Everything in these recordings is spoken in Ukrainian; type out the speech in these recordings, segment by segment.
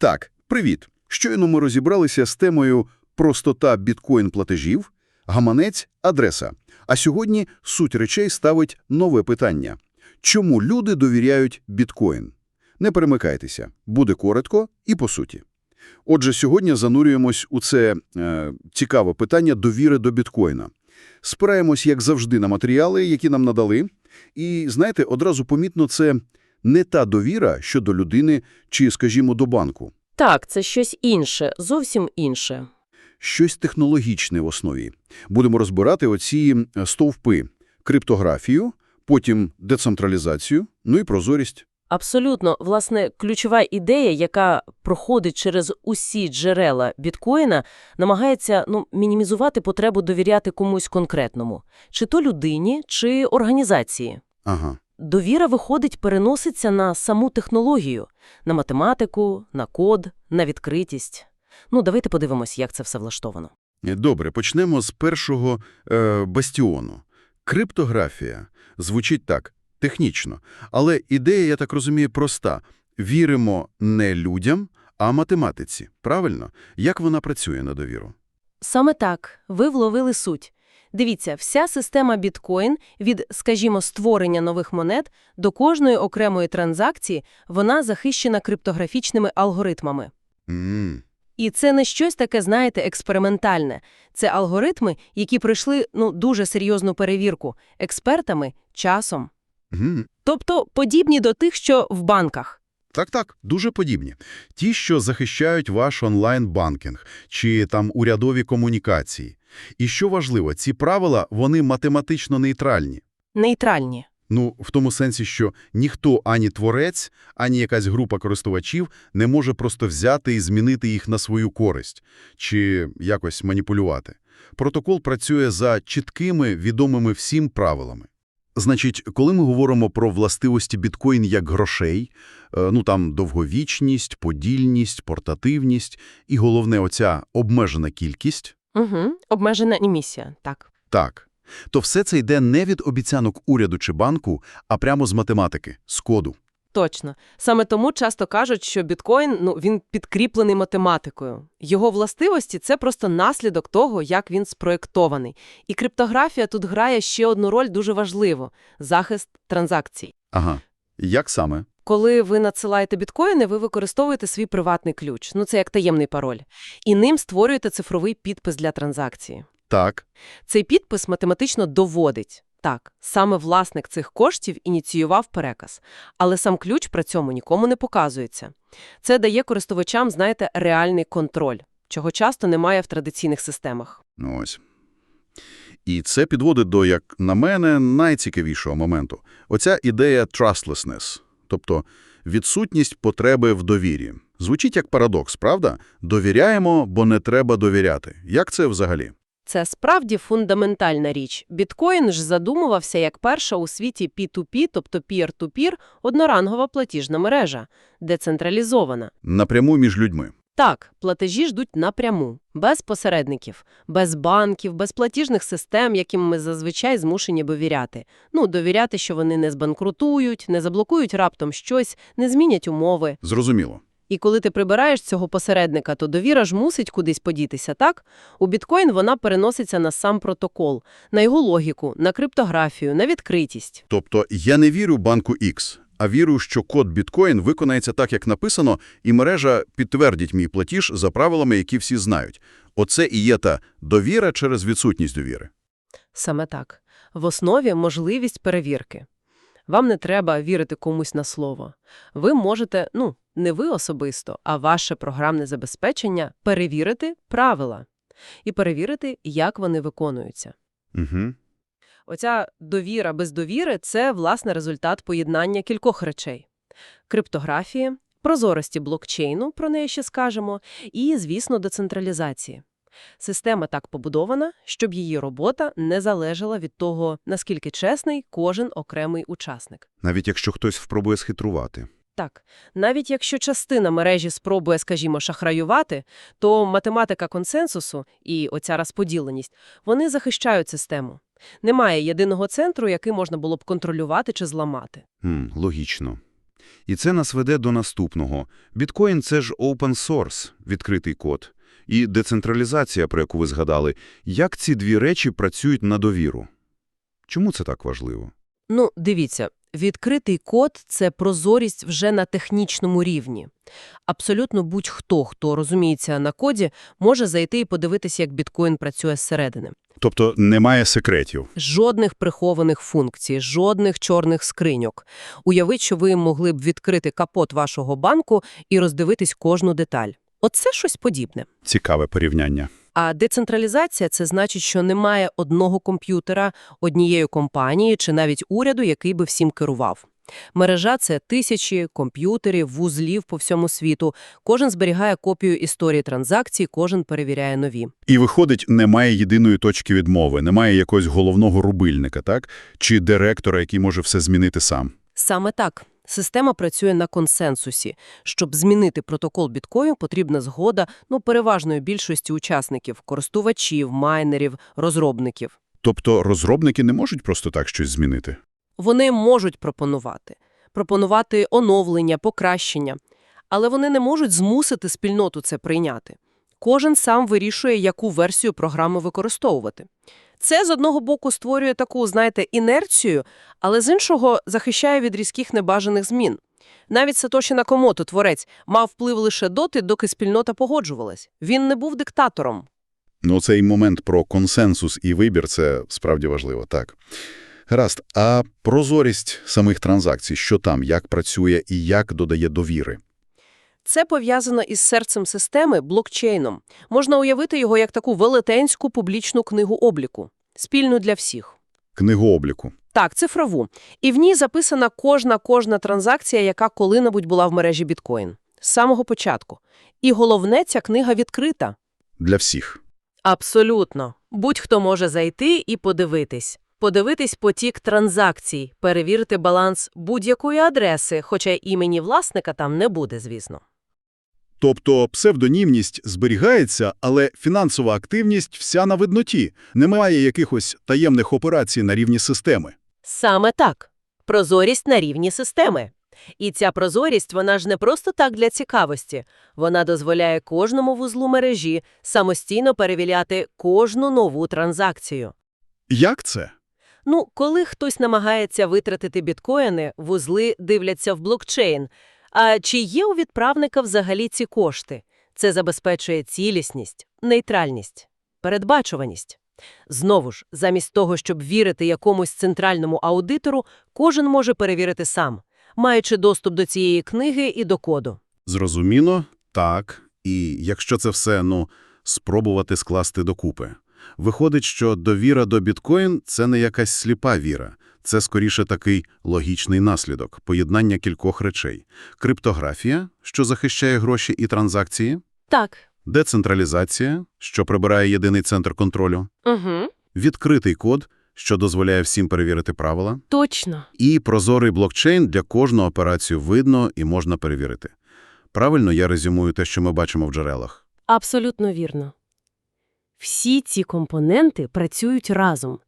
Так, привіт. Щойно ми розібралися з темою простота біткоін-платежів, гаманець, адреса. А сьогодні суть речей ставить нове питання. Чому люди довіряють біткоін? Не перемикайтеся. Буде коротко і по суті. Отже, сьогодні занурюємось у це е, цікаве питання довіри до біткоїна. Спираємось, як завжди, на матеріали, які нам надали. І, знаєте, одразу помітно, це не та довіра щодо людини чи, скажімо, до банку. Так, це щось інше, зовсім інше. Щось технологічне в основі. Будемо розбирати оці е, стовпи. Криптографію, потім децентралізацію, ну і прозорість. Абсолютно, власне, ключова ідея, яка проходить через усі джерела біткоїна, намагається ну, мінімізувати потребу довіряти комусь конкретному. Чи то людині, чи організації. Ага. Довіра, виходить, переноситься на саму технологію, на математику, на код, на відкритість. Ну, давайте подивимось, як це все влаштовано. Е, Добре, почнемо з першого е, бастіону. Криптографія. Звучить так, технічно. Але ідея, я так розумію, проста. Віримо не людям, а математиці. Правильно? Як вона працює на довіру? Саме так, ви вловили суть. Дивіться, вся система біткоін від, скажімо, створення нових монет до кожної окремої транзакції, вона захищена криптографічними алгоритмами. М, І це не щось таке, знаєте, експериментальне. Це алгоритми, які пройшли ну, дуже серйозну перевірку експертами, часом. Мгм. Тобто подібні до тих, що в банках. Так-так, дуже подібні. Ті, що захищають ваш онлайн-банкінг чи там урядові комунікації. І що важливо, ці правила, вони математично нейтральні. Нейтральні. Ну, в тому сенсі, що ніхто, ані творець, ані якась група користувачів не може просто взяти і змінити їх на свою користь чи якось маніпулювати. Протокол працює за чіткими, відомими всім правилами. Значить, коли ми говоримо про властивості біткоін як грошей, е, ну там довговічність, подільність, портативність і головне оця обмежена кількість, Угу. Обмежена емісія, так. так, то все це йде не від обіцянок уряду чи банку, а прямо з математики, з коду. Точно. Саме тому часто кажуть, що біткоін ну, він підкріплений математикою. Його властивості – це просто наслідок того, як він спроєктований. І криптографія тут грає ще одну роль дуже важливу – захист транзакцій. Ага. Як саме? Коли ви надсилаєте біткоїни, ви використовуєте свій приватний ключ, ну це як таємний пароль, і ним створюєте цифровий підпис для транзакції. Так. Цей підпис математично доводить. Так, саме власник цих коштів ініціював переказ, але сам ключ при цьому нікому не показується. Це дає користувачам, знаєте, реальний контроль, чого часто немає в традиційних системах. Ну, Ось. І це підводить до, як на мене, найцікавішого моменту. Оця ідея trustlessness, тобто відсутність потреби в довірі. Звучить як парадокс, правда? Довіряємо, бо не треба довіряти. Як це взагалі? Це справді фундаментальна річ. Біткоін ж задумувався як перша у світі P2P, тобто peer-to-peer, однорангова платіжна мережа, децентралізована. Напряму між людьми. Так, платежі ждуть напряму, без посередників, без банків, без платіжних систем, яким ми зазвичай змушені довіряти. Ну, довіряти, що вони не збанкрутують, не заблокують раптом щось, не змінять умови. Зрозуміло. І коли ти прибираєш цього посередника, то довіра ж мусить кудись подітися, так? У біткоін вона переноситься на сам протокол, на його логіку, на криптографію, на відкритість. Тобто я не вірю банку X, а вірю, що код біткоін виконається так, як написано, і мережа підтвердить мій платіж за правилами, які всі знають. Оце і є та довіра через відсутність довіри. Саме так. В основі можливість перевірки. Вам не треба вірити комусь на слово. Ви можете, ну, не ви особисто, а ваше програмне забезпечення перевірити правила і перевірити, як вони виконуються. Угу. Оця довіра без довіри – це, власне, результат поєднання кількох речей. Криптографії, прозорості блокчейну, про неї ще скажемо, і, звісно, децентралізації. Система так побудована, щоб її робота не залежала від того, наскільки чесний кожен окремий учасник. Навіть якщо хтось спробує схитрувати. Так, навіть якщо частина мережі спробує, скажімо, шахраювати, то математика консенсусу і оця розподіленість, вони захищають систему. Немає єдиного центру, який можна було б контролювати чи зламати. М, логічно. І це нас веде до наступного. Біткоін – це ж open source, відкритий код. І децентралізація, про яку ви згадали. Як ці дві речі працюють на довіру? Чому це так важливо? Ну, дивіться, відкритий код – це прозорість вже на технічному рівні. Абсолютно будь-хто, хто розуміється на коді, може зайти і подивитися, як біткоін працює зсередини. Тобто немає секретів. Жодних прихованих функцій, жодних чорних скриньок. Уявіть, що ви могли б відкрити капот вашого банку і роздивитись кожну деталь. Оце щось подібне. Цікаве порівняння. А децентралізація – це значить, що немає одного комп'ютера, однієї компанії чи навіть уряду, який би всім керував. Мережа – це тисячі комп'ютерів, вузлів по всьому світу. Кожен зберігає копію історії транзакцій, кожен перевіряє нові. І виходить, немає єдиної точки відмови, немає якогось головного рубильника, так? Чи директора, який може все змінити сам. Саме так. Система працює на консенсусі. Щоб змінити протокол біткою, потрібна згода ну, переважної більшості учасників – користувачів, майнерів, розробників. Тобто розробники не можуть просто так щось змінити? Вони можуть пропонувати. Пропонувати оновлення, покращення. Але вони не можуть змусити спільноту це прийняти. Кожен сам вирішує, яку версію програми використовувати. Це, з одного боку, створює таку, знаєте, інерцію, але з іншого захищає від різких небажаних змін. Навіть Сатоші Накомото, творець, мав вплив лише доти, доки спільнота погоджувалась. Він не був диктатором. Ну, цей момент про консенсус і вибір – це справді важливо, так. Гаразд, а прозорість самих транзакцій, що там, як працює і як додає довіри? Це пов'язано із серцем системи – блокчейном. Можна уявити його як таку велетенську публічну книгу обліку, спільну для всіх. Книгообліку. Так, цифрову. І в ній записана кожна-кожна транзакція, яка коли-небудь була в мережі біткоін. З самого початку. І головне, ця книга відкрита. Для всіх. Абсолютно. Будь-хто може зайти і подивитись. Подивитись потік транзакцій, перевірити баланс будь-якої адреси, хоча імені власника там не буде, звісно. Тобто псевдонімність зберігається, але фінансова активність вся на видноті. Немає якихось таємних операцій на рівні системи. Саме так. Прозорість на рівні системи. І ця прозорість, вона ж не просто так для цікавості. Вона дозволяє кожному вузлу мережі самостійно перевіряти кожну нову транзакцію. Як це? Ну, коли хтось намагається витратити біткоїни, вузли дивляться в блокчейн. А чи є у відправника взагалі ці кошти? Це забезпечує цілісність, нейтральність, передбачуваність. Знову ж, замість того, щоб вірити якомусь центральному аудитору, кожен може перевірити сам, маючи доступ до цієї книги і до коду. Зрозуміло, так. І якщо це все, ну, спробувати скласти докупи. Виходить, що довіра до біткоін – це не якась сліпа віра. Це скоріше такий логічний наслідок, поєднання кількох речей. Криптографія, що захищає гроші і транзакції, Так. децентралізація, що прибирає єдиний центр контролю, Угу. відкритий код, що дозволяє всім перевірити правила, Точно. і прозорий блокчейн для кожного операцію видно і можна перевірити. Правильно я резюмую те, що ми бачимо в джерелах? Абсолютно вірно. Всі ці компоненти працюють разом.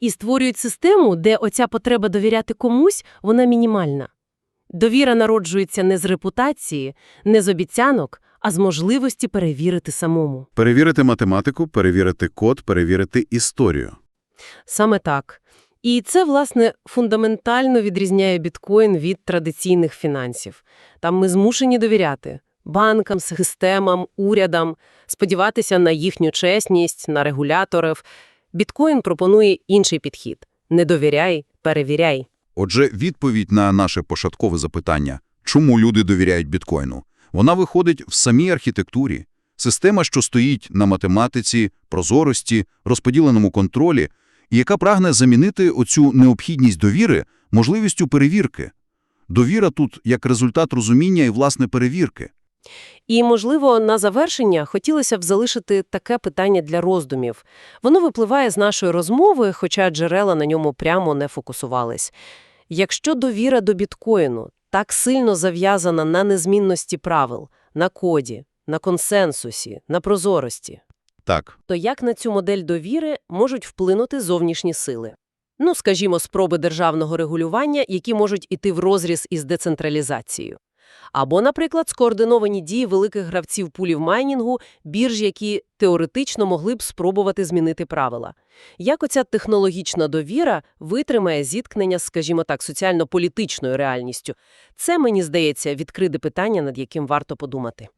І створюють систему, де оця потреба довіряти комусь, вона мінімальна. Довіра народжується не з репутації, не з обіцянок, а з можливості перевірити самому. Перевірити математику, перевірити код, перевірити історію. Саме так. І це, власне, фундаментально відрізняє біткоін від традиційних фінансів. Там ми змушені довіряти банкам, системам, урядам, сподіватися на їхню чесність, на регуляторів. Біткоін пропонує інший підхід – не довіряй, перевіряй. Отже, відповідь на наше пошаткове запитання «Чому люди довіряють біткоїну?» Вона виходить в самій архітектурі. Система, що стоїть на математиці, прозорості, розподіленому контролі, і яка прагне замінити оцю необхідність довіри можливістю перевірки. Довіра тут як результат розуміння і, власне, перевірки. І, можливо, на завершення хотілося б залишити таке питання для роздумів. Воно випливає з нашої розмови, хоча джерела на ньому прямо не фокусувались. Якщо довіра до біткоїну так сильно зав'язана на незмінності правил, на коді, на консенсусі, на прозорості, Так. то як на цю модель довіри можуть вплинути зовнішні сили? Ну, скажімо, спроби державного регулювання, які можуть іти в розріз із децентралізацією. Або, наприклад, скоординовані дії великих гравців пулів майнінгу, бірж, які теоретично могли б спробувати змінити правила. Як оця технологічна довіра витримає зіткнення скажімо так, соціально-політичною реальністю? Це, мені здається, відкрите питання, над яким варто подумати.